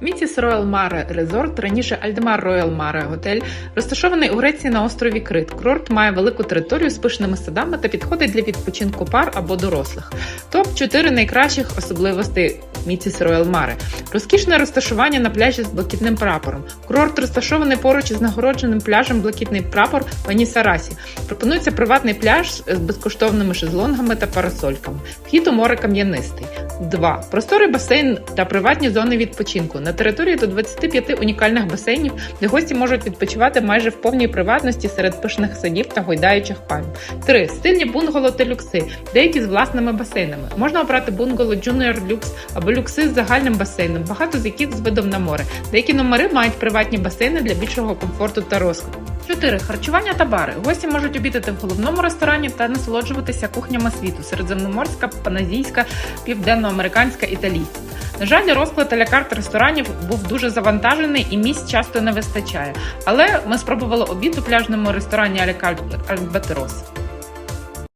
Міціс Роял Маре Резорт, раніше Альдемар Роял Маре Готель, розташований у Греції на острові Крит. Курорт має велику територію з пишними садами та підходить для відпочинку пар або дорослих. Топ 4 найкращих особливостей Міціс Роял Маре. Розкішне розташування на пляжі з блакитним прапором. Курорт розташований поруч із нагородженим пляжем Блакитний прапор в Анісарасі. Пропонується приватний пляж з безкоштовними шезлонгами та парасольками. Вхід у море кам'янистий. 2. Просторий басейн та приватні зони відпочинку. На території до 25 унікальних басейнів, де гості можуть відпочивати майже в повній приватності серед пишних садів та гойдаючих пальм. 3. Стильні бунгало та люкси, деякі з власними басейнами. Можна обрати бунгало Junior Lux або люкси з загальним басейном, багато з яких з видом на море. Деякі номери мають приватні басейни для більшого комфорту та розкладу. 4. Харчування та бари. Гості можуть обідати в головному ресторані та насолоджуватися кухнями світу: середземноморська, паназійська, південноамериканська, італійська. На жаль, розклад Алякарт карт ресторанів був дуже завантажений і місць часто не вистачає. Але ми спробували обід у пляжному ресторані Аля Альбатерос.